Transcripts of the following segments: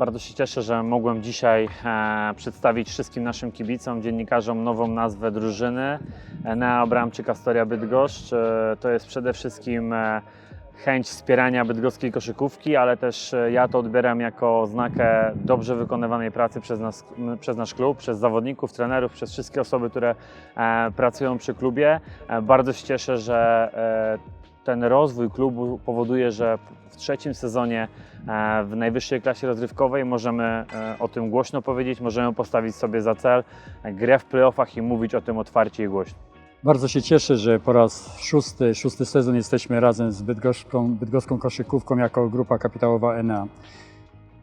Bardzo się cieszę, że mogłem dzisiaj e, przedstawić wszystkim naszym kibicom, dziennikarzom nową nazwę drużyny Enea Abramczyk Astoria Bydgoszcz. E, to jest przede wszystkim e, chęć wspierania bydgoskiej koszykówki, ale też ja to odbieram jako oznakę dobrze wykonywanej pracy przez, nas, przez nasz klub, przez zawodników, trenerów, przez wszystkie osoby, które pracują przy klubie. Bardzo się cieszę, że ten rozwój klubu powoduje, że w trzecim sezonie e, w najwyższej klasie rozrywkowej możemy e, o tym głośno powiedzieć, możemy postawić sobie za cel e, grę w playoffach i mówić o tym otwarcie i głośno. Bardzo się cieszę, że po raz szósty, szósty sezon jesteśmy razem z Bydgoską, Bydgoską Koszykówką jako grupa kapitałowa ENA.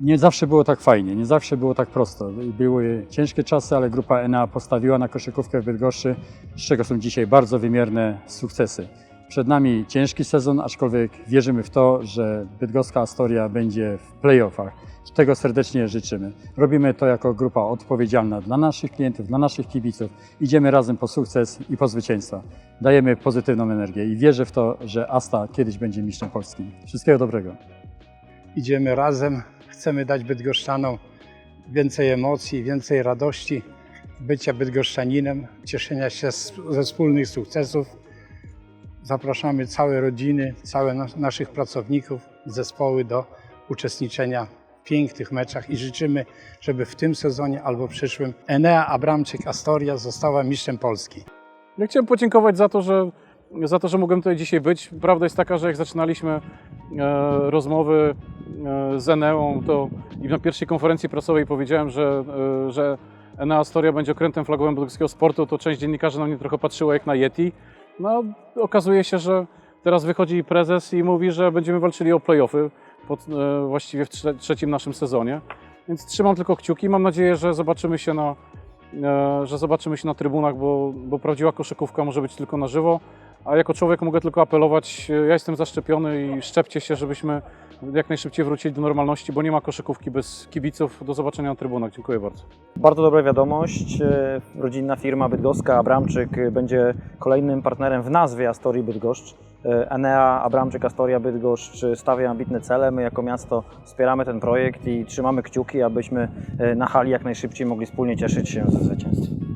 Nie zawsze było tak fajnie, nie zawsze było tak prosto. Były ciężkie czasy, ale grupa ENA postawiła na koszykówkę w Bydgoszczy, z czego są dzisiaj bardzo wymierne sukcesy. Przed nami ciężki sezon, aczkolwiek wierzymy w to, że bydgoska Astoria będzie w playoffach. Tego serdecznie życzymy. Robimy to jako grupa odpowiedzialna dla naszych klientów, dla naszych kibiców. Idziemy razem po sukces i po zwycięstwa. Dajemy pozytywną energię i wierzę w to, że Asta kiedyś będzie mistrzem polskim. Wszystkiego dobrego. idziemy razem, chcemy dać Bydgoszczanom więcej emocji, więcej radości, bycia Bydgoszczaninem, cieszenia się ze wspólnych sukcesów. Zapraszamy całe rodziny, całe nas, naszych pracowników, zespoły do uczestniczenia w pięknych meczach i życzymy, żeby w tym sezonie albo przyszłym Enea Abramczyk Astoria została mistrzem Polski. Ja chciałem podziękować za to, że, za to, że mogłem tutaj dzisiaj być. Prawda jest taka, że jak zaczynaliśmy e, rozmowy e, z Eneą, to i na pierwszej konferencji prasowej powiedziałem, że, e, że Enea Astoria będzie okrętem flagowym bydgoskiego sportu, to część dziennikarzy na mnie trochę patrzyła jak na Yeti. No, okazuje się, że teraz wychodzi prezes i mówi, że będziemy walczyli o playoffy pod, e, właściwie w trze- trzecim naszym sezonie. Więc trzymam tylko kciuki. Mam nadzieję, że zobaczymy się na, e, że zobaczymy się na trybunach, bo, bo prawdziwa koszykówka może być tylko na żywo. A jako człowiek mogę tylko apelować, e, ja jestem zaszczepiony i szczepcie się, żebyśmy jak najszybciej wrócili do normalności, bo nie ma koszykówki bez kibiców. Do zobaczenia na trybunach. Dziękuję bardzo. Bardzo dobra wiadomość. E, Rodzinna firma bydgoska Abramczyk e, będzie kolejnym partnerem w nazwie Astorii Bydgoszcz. E, Enea Abramczyk Astoria Bydgoszcz stawia ambitne cele. My jako miasto wspieramy ten projekt i trzymamy kciuki, abyśmy na hali jak najszybciej mogli wspólnie cieszyć się ze zwycięstw.